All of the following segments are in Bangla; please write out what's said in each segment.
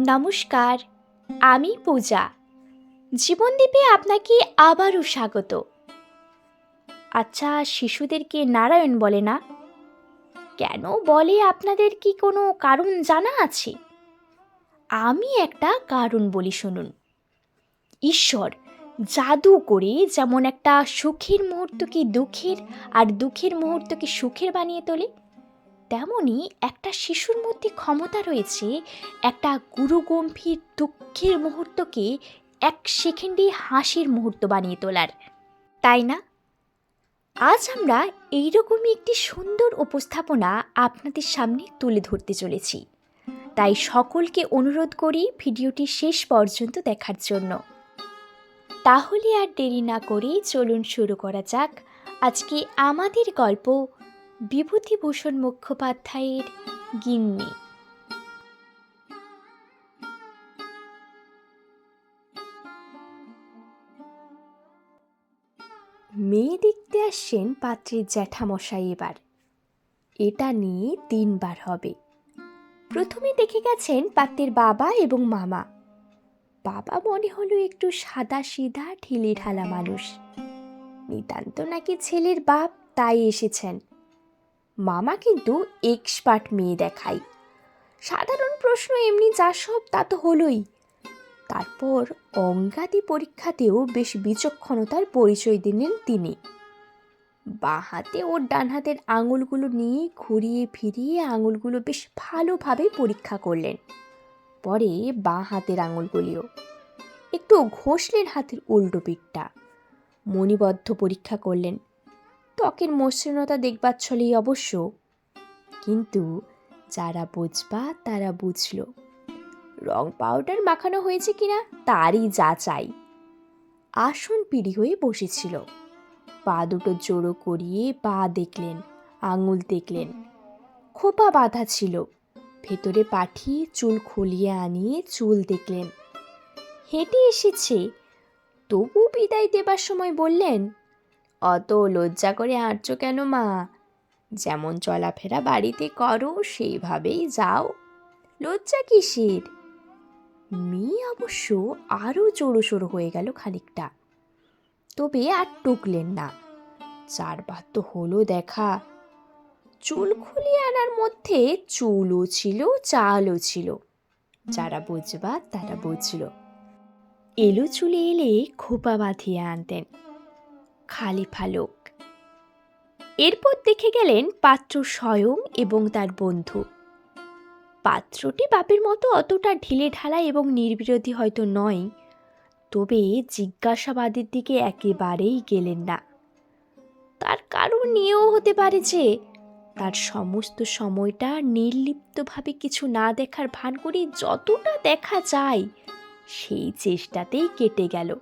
নমস্কার, আমি পূজা। জীবনদ্বীপে আপনাকে আবারও স্বাগত। আচ্ছা শিশুদেরকে নারায়ণ বলে না? কেন বলে আপনাদের কি কোনো কারণ জানা আছে? আমি একটা কারণ বলি শুনুন। ঈশ্বর জাদু করে যেমন একটা সুখের মুহূর্তকে দুঃখের আর দুঃখের মুহূর্তকে সুখের বানিয়ে তোলে তেমনই একটা শিশুর মধ্যে ক্ষমতা রয়েছে, একটা গুরুগম্ভীর দুঃখের মুহূর্তকে এক সেকেন্ডে হাসির মুহূর্ত বানিয়ে তোলার। তাই না? আজ আমরা এইরকমই একটি সুন্দর উপস্থাপনা আপনাদের সামনে তুলে ধরতে চলেছি। তাই সকলকে অনুরোধ করি ভিডিওটি শেষ পর্যন্ত দেখার জন্য। তাহলে আর দেরি না করে চলুন শুরু করা যাক। আজকে আমাদের গল্প বিভূতিভূষণ মুখোপাধ্যায়ের গিন্নি। মেয়ে দেখতে আসছেন পাত্রের জ্যাঠামশাই এবার। এটা নিয়ে তিনবার হবে। প্রথমে দেখে গেছেন পাত্রের বাবা এবং মামা। বাবা মনে হলো একটু সাদা সিধা ঢিলে ঢালা মানুষ। নিতান্ত নাকি ছেলের বাপ তাই এসেছেন। মামা কিন্তু এক্সপার্ট মেয়ে দেখাই সাধারণ প্রশ্ন এমনি যা সব তা তো হলোই। তারপর অঙ্গাদি পরীক্ষাতেও বেশ বিচক্ষণতার পরিচয় দিলেন তিনি। বাঁ হাতে ওর ডান হাতের আঙুলগুলো নিয়ে ঘুরিয়ে ফিরিয়ে আঙুলগুলো বেশ ভালোভাবে পরীক্ষা করলেন। পরে বাঁ হাতের আঙুলগুলিও। একটু ঘষলেন হাতের উল্টো পিঠটা। মণিবদ্ধ পরীক্ষা করলেন। ত্বকের মসৃণতা দেখবার ছলেই অবশ্য। কিন্তু যারা বুঝবা, তারা বুঝল। রং পাউডার মাখানো হয়েছে কিনা, তারই যা চাই। আসন পিড়ি হয়ে বসেছিল। পা দুটো জোড়ো করিয়ে পা দেখলেন, আঙুল দেখলেন। খোপা বাঁধা ছিল। ভেতরে পাঠিয়ে চুল খুলিয়ে আনিয়ে চুল দেখলেন। হেঁটে এসেছে। তবু বিদায় দেবার সময় বললেন অত লজ্জা করে হাঁটছো কেন মা? যেমন চলাফেরা বাড়িতে করো, সেইভাবেই যাও। লজ্জা কিসের? মেয়ে অবশ্য আরও জোড়ো সোড়ো হয়ে গেল খানিকটা। তবে আর টুকলেন না। চারবার তো হলো দেখা। চুল খুলিয়ে আনার মধ্যে চুলও ছিল, চালও ছিল। যারা বুঝবা তারা বুঝল। এলো চুলে এলে খোপা বাঁধিয়ে আনতেন। খালি ফালক। এরপর দেখে গেলেন পাত্র স্বয়ং এবং তার বন্ধু। পাত্রটি বাপের মতো অতটা ঢিলে ঢালা এবং নির্বিরোধী হয়তো নয়, তবে জিজ্ঞাসাবাদের দিকে একেবারেই গেলেন না। তার কারণ নিয়েও হতে পারে যে, তার সমস্ত সময়টা নির্লিপ্তভাবে কিছু না দেখার ভান করে যতটা দেখা যায়, সেই চেষ্টাতেই কেটে গেল।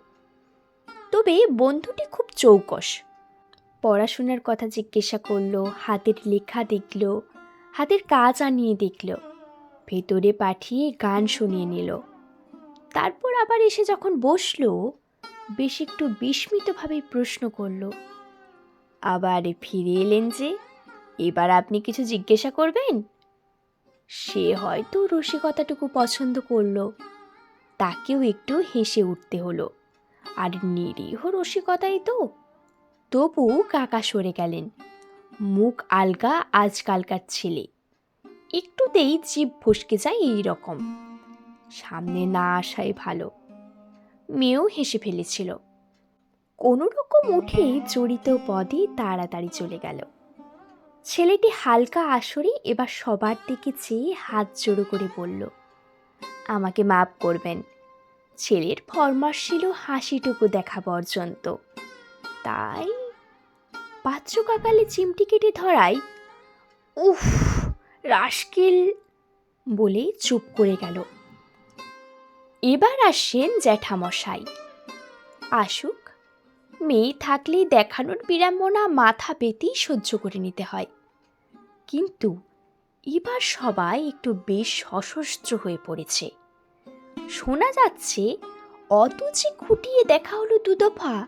তবে বন্ধুটি খুব চৌকস। পড়াশোনার কথা জিজ্ঞাসা করল, হাতের লেখা দেখল, হাতের কাজ আনিয়ে দেখল, ভেতরে পাঠিয়ে গান শুনিয়ে নিল। তারপর আবার এসে যখন বসল, বেশ একটু বিস্মিতভাবে প্রশ্ন করল, আবার ফিরে এলেন যে, এবার আপনি কিছু জিজ্ঞাসা করবেন? সে হয়তো রসিকতাটুকু পছন্দ করল, তাকেও একটু হেসে উঠতে হলো। আর নিরীহ রসিকতাই তো। তবু কাকা সরে গেলেন। মুখ আলগা আজকালকার ছেলে। একটুতেই জিভ ফসকে যায় এই রকম। সামনে না আসাই ভালো। মেয়েও হেসে ফেলেছিল। কোনো রকম উঠে জড়িত পদে তাড়াতাড়ি চলে গেল। ছেলেটি হালকা আসরে এবার সবার দিকে চেয়ে হাত জোড়ো করে বলল, আমাকে মাপ করবেন ছেলের ফরমাস ছিল হাসিটুকু দেখা পর্যন্ত তাই পাত্র কাকালে চিমটি কেটে ধরাই, উফ রাস্কিল বলে চুপ করে গেল। এবার আসছেন জ্যাঠামশাই। আসুক, মেয়ে থাকলে দেখানোর বিড়ম্বনা মাথা পেতেই সহ্য করে নিতে হয়। কিন্তু এবার সবাই একটু বেশ সশস্ত্র হয়ে পড়েছে। শোনা যাচ্ছে, অত যে খুঁটিয়ে দেখা হলো দুদফা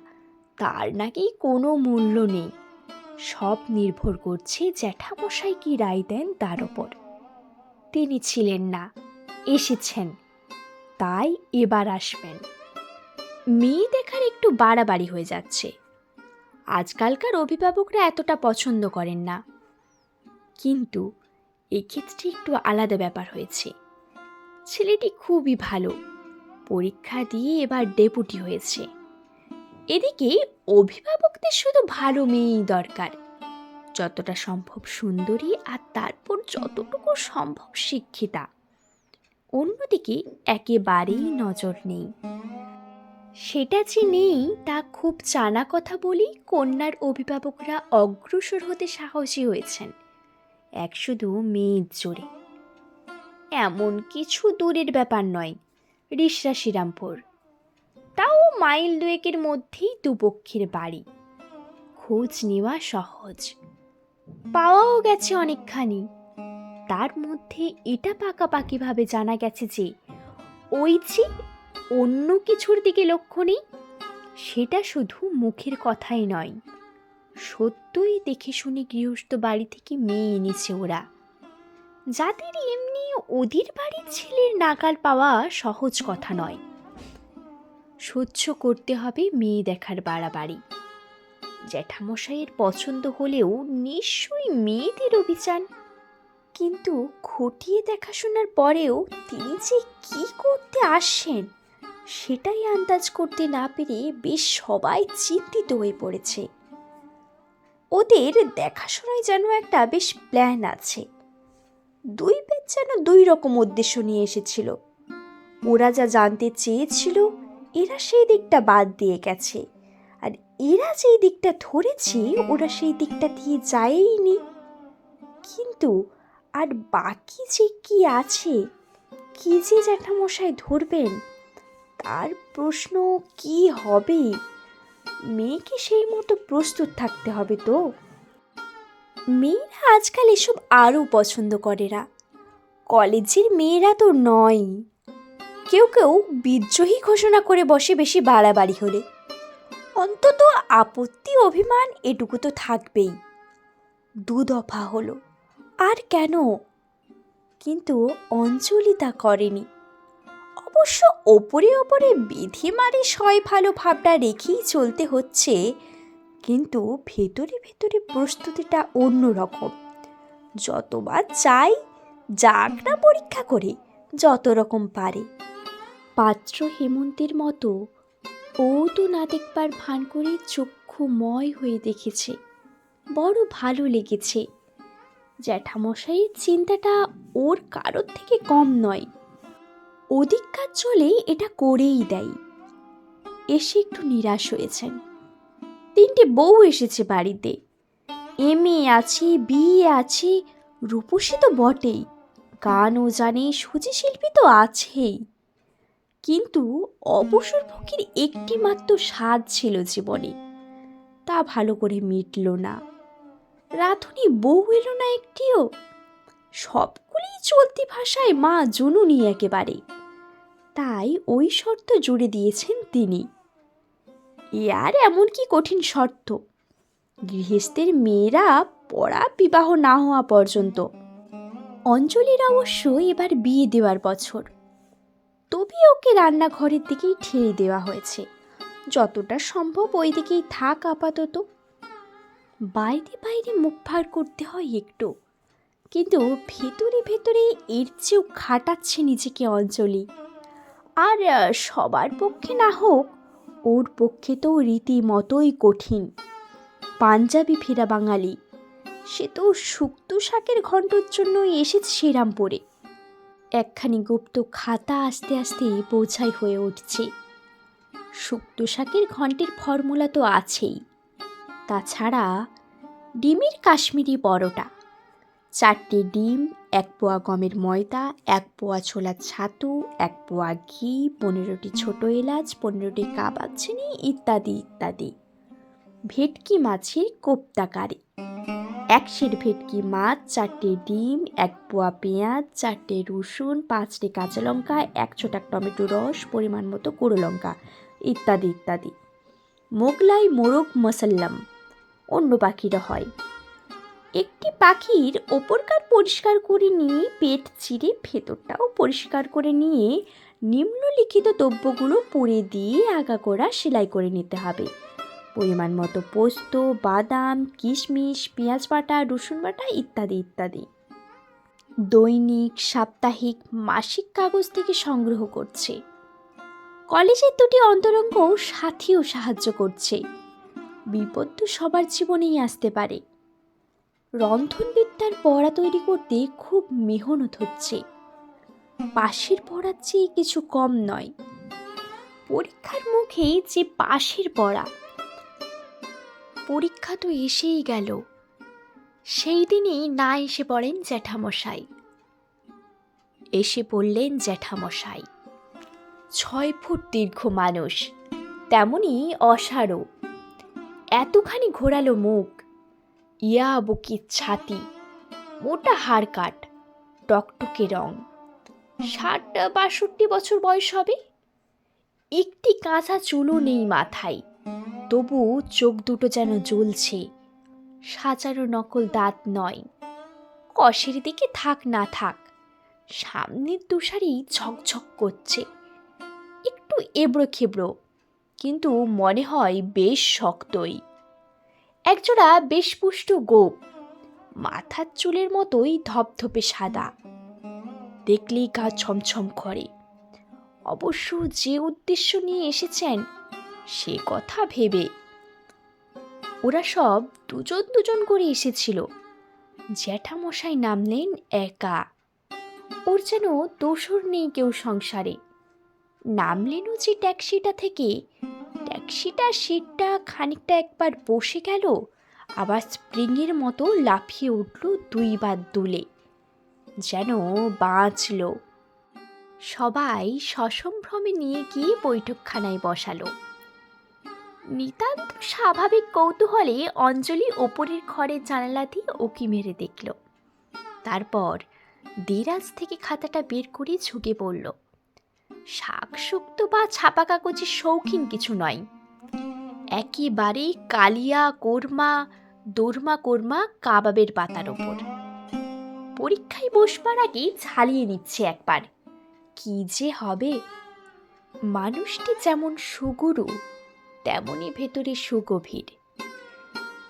তার নাকি কোনো মূল্য নেই। সব নির্ভর করছে জ্যাঠামশাই কি রায় দেন তার ওপর। তিনি ছিলেন না, এসেছেন, তাই এবার আসবেন। মেয়ে দেখার একটু বাড়াবাড়ি হয়ে যাচ্ছে। আজকালকার অভিভাবকরা এতটা পছন্দ করেন না। কিন্তু এক্ষেত্রে একটু আলাদা ব্যাপার হয়েছে। ছেলেটি খুবই ভালো। পরীক্ষা দিয়ে এবার ডেপুটি হয়েছে। এদিকে অভিভাবকদের শুধু ভালো মেয়েই দরকার। যতটা সম্ভব সুন্দরী আর তারপর যতটুকু সম্ভব শিক্ষিতা। অন্যদিকে একেবারেই নজর নেই। সেটা যে নেই তা খুব জানা কথা বলেই কন্যার অভিভাবকরা অগ্রসর হতে সাহসী হয়েছেন। এক শুধু মেয়ের জোরে। এমন কিছু দূরের ব্যাপার নয়, রিসরা শ্রীরামপুর। তাও মাইল দুয়েকের মধ্যেই দুপক্ষের বাড়ি। খোঁজ নেওয়া সহজ। পাওয়াও গেছে অনেকখানি। তার মধ্যে এটা পাকাপাকিভাবে জানা গেছে যে, ওই যে অন্য কিছুর দিকে লক্ষ্য নেই, সেটা শুধু মুখের কথাই নয়। সত্যই দেখে শুনে গৃহস্থ বাড়ি থেকে মেয়ে এনেছে ওরা। যাদের এমনি ওদের বাড়ির ছেলের নাগাল পাওয়া সহজ কথা নয়। সহ্য করতে হবে মেয়ে দেখার বাড়াবাড়ি। জ্যাঠামশাইয়ের পছন্দ হলেও নিশ্চয়ই মেয়েদের অভিযান কিন্তু খতিয়ে দেখাশোনার পরেও তিনি যে কি করতে আসছেন, সেটাই আন্দাজ করতে না পেরে বেশ সবাই চিন্তিত হয়ে পড়েছে। ওদের দেখাশোনায় যেন একটা বেশ প্ল্যান আছে। দুই যেন দুই রকম উদ্দেশ্য নিয়ে এসেছিল। ওরা যা জানতে চেয়েছিল, এরা সেই দিকটা বাদ দিয়ে গেছে। আর এরা যেই দিকটা ধরেছে, ওরা সেই দিকটা দিয়ে যায়নি। কিন্তু আর বাকি যে কি আছে, কি যে জ্যাঠামশাই ধরবেন, তার প্রশ্ন কি হবে? মেয়েকে সেই মতো প্রস্তুত থাকতে হবে তো? মেয়েরা আজকাল এসব আরও পছন্দ করে করেরা। কলেজের মেয়েরা তো নয়। কেউ কেউ বিদ্রোহী ঘোষণা করে বসে বেশি বাড়াবাড়ি হলে। অন্তত আপত্তি, অভিমান এটুকু তো থাকবেই। দু দফা হলো। আর কেন? কিন্তু অঞ্জলি তা করেনি। অবশ্য ওপরে ওপরে বিধি মারে সয় ভালো ভাবটা রেখেই চলতে হচ্ছে, কিন্তু ভেতরে ভেতরে প্রস্তুতিটা অন্য রকম যতবার চাই যাক না পরীক্ষা করে, যত রকম পারে। পাত্র হেমন্তের মতো ও তো না দেখবার ভান করে চক্ষুময় হয়ে দেখেছে। বড় ভালো লেগেছে। জ্যাঠামশাইয়ের চিন্তাটা ওর কারোর থেকে কম নয়। ওদিককার চলে এটা করেই দেয়। এসে একটু নিরাশ হয়েছেন। তিনটে বউ এসেছে বাড়িতে। এম এ আছে বিয়ে আছে, রূপসী তো বটেই। গানও জানে সুজি শিল্পী তো আছেই। কিন্তু অবসর পক্ষের একটি মাত্র স্বাদ ছিল জীবনে। তা ভালো করে মিটল না। রাধুনি বউ এলো না একটিও। সবগুলোই চলতি ভাষায় মা জুনুনি একেবারে। তাই ওই শর্ত জুড়ে দিয়েছেন তিনি। এ আর এমন কি কঠিন শর্ত? গৃহস্থের মেয়েরা পড়া বিবাহ না হওয়া পর্যন্ত অঞ্জলির অবশ্য এবার বিয়ে দেওয়ার বছর। তবে ওকে রান্নাঘরের দিকেই ঠেলে দেওয়া হয়েছে। যতটা সম্ভব ওই দিকেই থাক আপাতত। বাইরে বাইরে মুখ ভার করতে হয় একটু। কিন্তু ভেতরে ভেতরে এর চেয়েও খাটাচ্ছে নিজেকে অঞ্জলি। আর সবার পক্ষে না হোক, ওর পক্ষে তো রীতিমতোই কঠিন। পাঞ্জাবি ফেরা বাঙালি। সে তো শুক্তো শাকের ঘন্টর জন্যই এসেছে শ্রীরামপুরে। একখানি গুপ্ত খাতা আস্তে আস্তে বোঝাই হয়ে উঠছে। শুক্তো শাকের ঘন্টের ফর্মুলা তো আছেই। তাছাড়া ডিমের কাশ্মীরি পরোটা, চারটে ডিম, এক পোয়া গমের ময়দা, এক পোয়া ছোলার ছাতু, এক পোয়া ঘি, পনেরোটি ছোট এলাচ, পনেরোটি কাবাব চিনি ইত্যাদি ইত্যাদি। ভেটকি মাছের কোপ্তা কারি এক সের ভেটকি মাছ, চারটে ডিম, এক পোয়া পেঁয়াজ, চারটে রসুন, পাঁচটি কাঁচা লঙ্কা, এক ছোটাক টমেটো রস, পরিমাণ মতো কুড়ো লঙ্কা, ইত্যাদি ইত্যাদি। মোগলাই মোরগ মসাল্লাম অন্য পাখিরা হয়। একটি পাখির ওপরকার পরিষ্কার করে নিয়ে পেট চিরে ভেতরটাও পরিষ্কার করে নিয়ে নিম্নলিখিত দ্রব্যগুলো পুড়ে দিয়ে আগাগোড়া সেলাই করে নিতে হবে। পরিমাণ মতো পোস্ত, বাদাম, কিশমিশ, পেঁয়াজ বাটা, রসুন বাটা ইত্যাদি ইত্যাদি। দৈনিক, সাপ্তাহিক, মাসিক কাগজ থেকে সংগ্রহ করছে। কলেজের দুটি অন্তরঙ্গ সাথীও সাহায্য করছে। বিপদ তো সবার জীবনেই আসতে পারে। রন্ধনবিদ্যার পড়া তৈরি করতে খুব মেহনত হচ্ছে। পাশের পড়ার চেয়ে কিছু কম নয়। পরীক্ষার মুখে যে পাশের পড়া পরীক্ষা তো এসেই গেল। সেই দিনই না এসে পড়েন জ্যাঠামশাই। এসে পড়লেন জ্যাঠামশাই। ছয় ফুট দীর্ঘ মানুষ, তেমনি অসারও। এতখানি ঘোরালো মুখ, ইয়া বুকির ছাতি, মোটা হাড় কাট টকটকে রং। ষাট বাষট্টি বছর বয়স হবে? একটি কাঁচা চুলও নেই মাথায়। তবু চোখ দুটো যেন জ্বলছে। সাজানো নকল দাঁত নয়। কষের দিকে থাক না থাক, সামনের দুসারি ঝকঝক করছে। একটু এবড়ো খেবড়ো কিন্তু মনে হয় বেশ শক্তই। একজোড়া বেশ পুষ্ট গোপ, মাথার চুলের মতোই ধপধপে সাদা। দেখলেই গা ছমছম করে। অবশ্য যে উদ্দেশ্য নিয়ে এসেছেন সে কথা ভেবে। ওরা সব দুজন দুজন করে এসেছিল। জ্যাঠামশাই নামলেন একা। ওর যেন দোসর নেই কেউ সংসারে। নামলেনও যে ট্যাক্সিটা থেকে। ট্যাক্সিটা সিটটা খানিকটা একবার বসে গেল, আবার স্প্রিংয়ের মতো লাফিয়ে উঠল দুইবার দুলে। যেন বাঁচল। সবাই সসম্ভ্রমে নিয়ে গিয়ে বৈঠকখানায় বসালো। নিতান্ত স্বাভাবিক কৌতূহলে অঞ্জলি ওপরের ঘরের জানালা দিয়ে ওকি মেরে দেখল। তারপর দেরাজ থেকে খাতাটা বের করে ঝুঁকে পড়ল। শাক শুক্তো বা ছাপা কাগজের শৌখিন কিছু নয়। একেবারে কালিয়া, কোরমা, দোরমা, কোরমা কাবাবের পাতার ওপর। পরীক্ষায় বসবার আগে ঝালিয়ে নিচ্ছে একবার। কি যে হবে? মানুষটি যেমন সুগুরু তেমনই ভেতরে সুগভীর।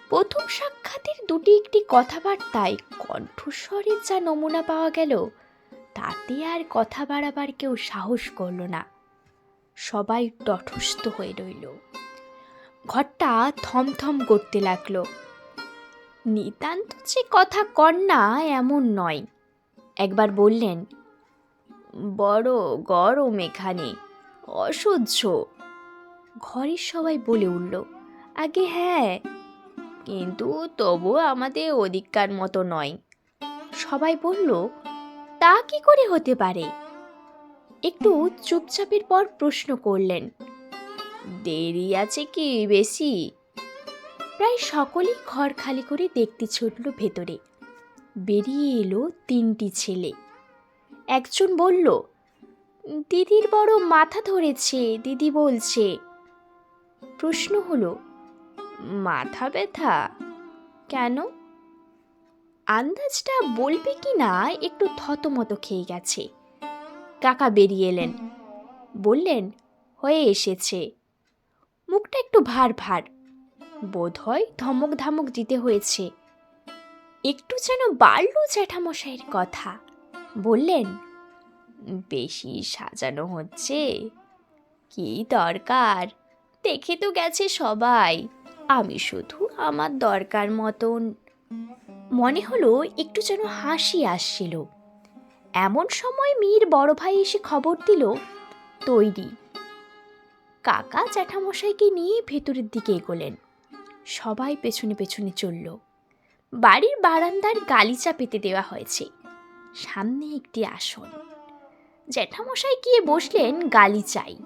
প্রথম সাক্ষাতের দুটি একটি কথাবার্তায় কণ্ঠস্বরের যা নমুনা পাওয়া গেল, তাতে আর কথা বাড়াবার কেউ সাহস করল না। সবাই তটস্থ হয়ে রইল। ঘরটা থমথম করতে লাগল। নিতান্ত যে কথা না এমন নয়। একবার বললেন, বড় গরম এখানে, অসহ্য। ঘরের সবাই বলে উঠল, আগে হ্যাঁ কিন্তু তবু আমাদের অধিকার মতো নয়। সবাই বলল, তা কি করে হতে পারে? একটু চুপচাপের পর প্রশ্ন করলেন, দেরি আছে কি বেশি? প্রায় সকলেই ঘর খালি করে দেখতে ছুটল ভেতরে। বেরিয়ে এলো তিনটি ছেলে। একজন বলল, দিদির বড় মাথা ধরেছে, দিদি বলছে। প্রশ্ন হলো, মাথা ব্যথা? কেন? আন্দাজটা বলবে কি না একটু থতমত খেয়ে গেছে। কাকা বেরিয়ে এলেন। বললেন, হয়ে এসেছে। মুখটা একটু ভার ভার। বোধ হয় ধমক, ধামক দিতে হয়েছে। একটু যেন বাড়ল জ্যাঠামশাইয়ের কথা। বললেন, বেশি সাজানো হচ্ছে? কি দরকার? দেখে তো গেছে সবাই। আমি শুধু আমার দরকার মতন। মনে হলো একটু যেন হাসি আসছিল। এমন সময় মীর বড় ভাই এসে খবর দিল, তৈরি। কাকা জ্যাঠামশাইকে নিয়ে ভেতরের দিকে এগোলেন। সবাই পেছনে পেছনে চলল। বাড়ির বারান্দার গালিচা পেতে দেওয়া হয়েছে। সামনে একটি আসন। জ্যাঠামশাই গিয়ে বসলেন গালিচাই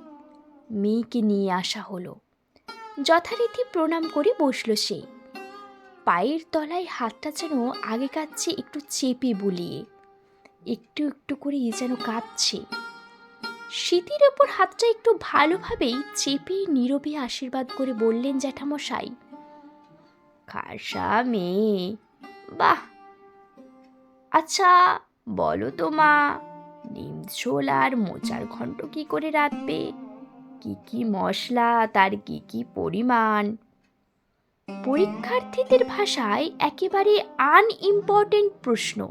মেয়েকে নিয়ে আসা হলো। যথারীতি প্রণাম করে বসল সে। পায়ের তলায় হাতটা যেন আগে চেয়ে একটু চেপে বুলিয়ে, একটু একটু করে যেন কাঁপছে। স্মৃতির ওপর হাতটা একটু ভালোভাবেই চেপে নীরবে আশীর্বাদ করে বললেন জ্যাঠামশাই খাসা মেয়ে? বাহ! আচ্ছা বলো তো মা ডিম ঝোল আর মোচার ঘন্ট কি করে রাঁধবে? কি কি মশলা, তার কি কি পরিমাণ? পরীক্ষার্থীদের ভাষায় একেবারে আনইম্পর্টেন্ট প্রশ্ন।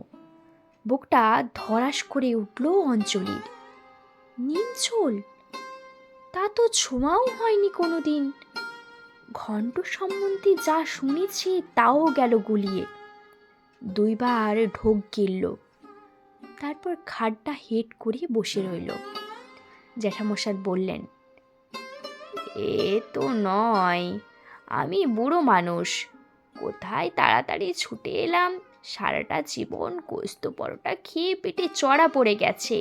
বুকটা ধরাস করে উঠল অঞ্জলির। নিম তা তো ছোঁয়াও হয়নি কোনোদিন। ঘন্ট সম্বন্ধে যা শুনেছি তাও গেল গুলিয়ে। দুইবার ঢোক গিলল। তারপর খাটটা হেট করে বসে রইল। জ্যাঠামশাই বললেন এ তো নয়। আমি বুড়ো মানুষ। কোথায় তাড়াতাড়ি ছুটে এলাম? সারাটা জীবন কোস্ত পরোটা খেয়ে পেটে চড়া পড়ে গেছে।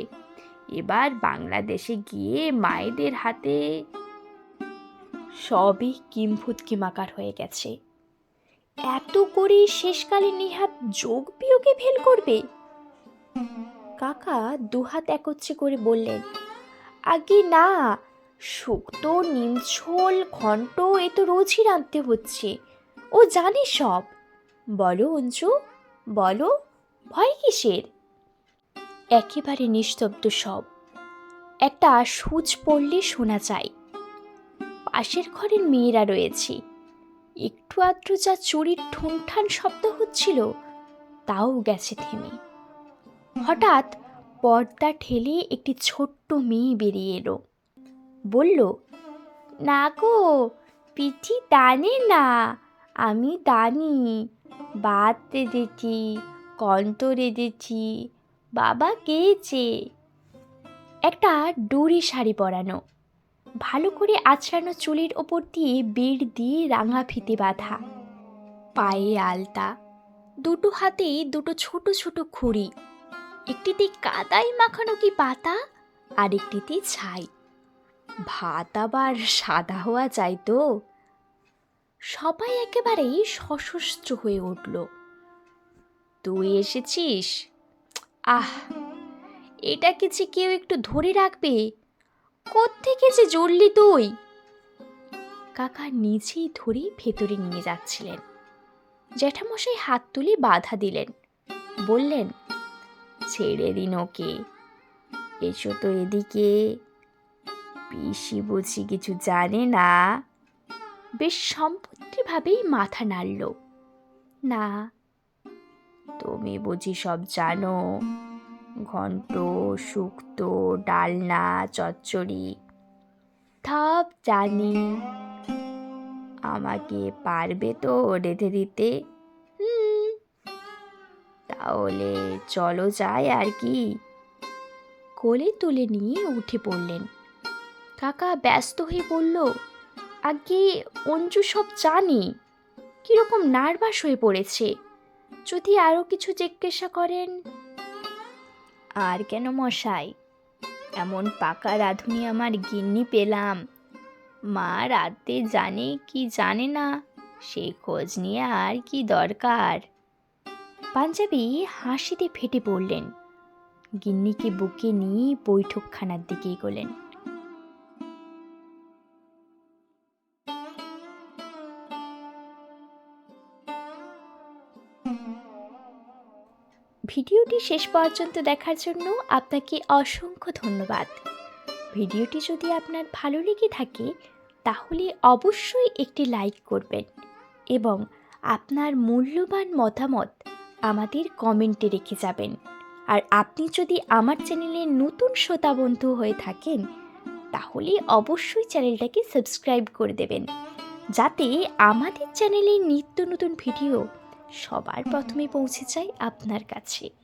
এবার বাংলাদেশে গিয়ে মায়েদের হাতে সবই কিম্ভূতকিমাকার হয়ে গেছে। এত করে শেষকালে নিহাত যোগ বিয়োগে ফেল করবে? কাকা দুহাত একত্রে করে বললেন, আগে না শুক্তো নিমঝোল ঘন্ট, এ তো রোজই রাঁধতে হচ্ছে। ও জানে সব। বলো, অঞ্জু, বলো, ভয় কিসের? একেবারে নিস্তব্ধ সব। একটা সুচ পড়লে শোনা যায়। পাশের ঘরের মেয়েরা রয়েছে। একটু আধটু যা চুরির ঠুনঠান শব্দ হচ্ছিল, তাও গেছে থেমে। হঠাৎ পর্দা ঠেলে একটি ছোট্ট মেয়ে বেরিয়ে এলো। বলল, না গো, পিঠি টানে না, আমি দানি। বাদ রেঁধেছি কন্ত রেঁধেছি, বাবা কেছে একটা ডুরি শাড়ি পরানো, ভালো করে আছড়ানো চুলের ওপর দিয়ে বেড় দিয়ে রাঙা ফিতে বাঁধা, পায়ে আলতা, দুটো হাতেই দুটো ছোট ছোট খুঁড়ি, একটিতে কাদাই মাখানো কি পাতা আর একটিতে ছাই। ভাত আবার সাদা হওয়া চাই তো। সবাই একেবারেই সশস্ত্র হয়ে উঠল। তুই এসেছিস? আহ এটাকে যে কেউ একটু ধরে রাখবে? কোত্থেকে যে জ্বললি তুই? কাকা নিজেই ধরে ভেতরে নিয়ে যাচ্ছিলেন। জ্যাঠামশাই হাত তুলে বাধা দিলেন। বললেন, ছেড়ে দিন ওকে। এসো তো এদিকে। পিসি বুঝি কিছু জানে না। বেশ সম্পত্তিভাবেই মাথা নাড়ল। না, তুমি বুঝি সব জানো। ঘন্ট, শুক্তো, ডালনা, চচ্চড়ি, সব জানি। আমাকে পারবে তো রেঁধে দিতে? তাহলে চলো যাই আর কি। কোলে তুলে নিয়ে উঠে পড়লেন। কাকা ব্যস্ত হয়ে বলল, আগে অঞ্জু সব জানি। কীরকম নার্ভাস হয়ে পড়েছে। যদি আরও কিছু জিজ্ঞাসা করেন। আর কেন মশাই? এমন পাকা রাঁধুনি আমার গিন্নি পেলাম। মা রাতে জানে কি জানে না, সে খোঁজ নিয়ে আর কি দরকার? পাঞ্জাবি হাসিতে ফেটে পড়লেন। গিন্নিকে বুকে নিয়ে বৈঠকখানার দিকে এগোলেন ভিডিওটি শেষ পর্যন্ত দেখার জন্য আপনাকে অসংখ্য ধন্যবাদ। ভিডিওটি যদি আপনার ভালো লেগে থাকে, তাহলে অবশ্যই একটি লাইক করবেন এবং আপনার মূল্যবান মতামত আমাদের কমেন্টে রেখে যাবেন। আর আপনি যদি আমার চ্যানেলে নতুন শ্রোতা বন্ধু হয়ে থাকেন, তাহলে অবশ্যই চ্যানেলটাকে সাবস্ক্রাইব করে দেবেন। যাতে আমাদের চ্যানেলে নিত্য নতুন ভিডিও সবার প্রথমে পৌঁছে যায় আপনার কাছে।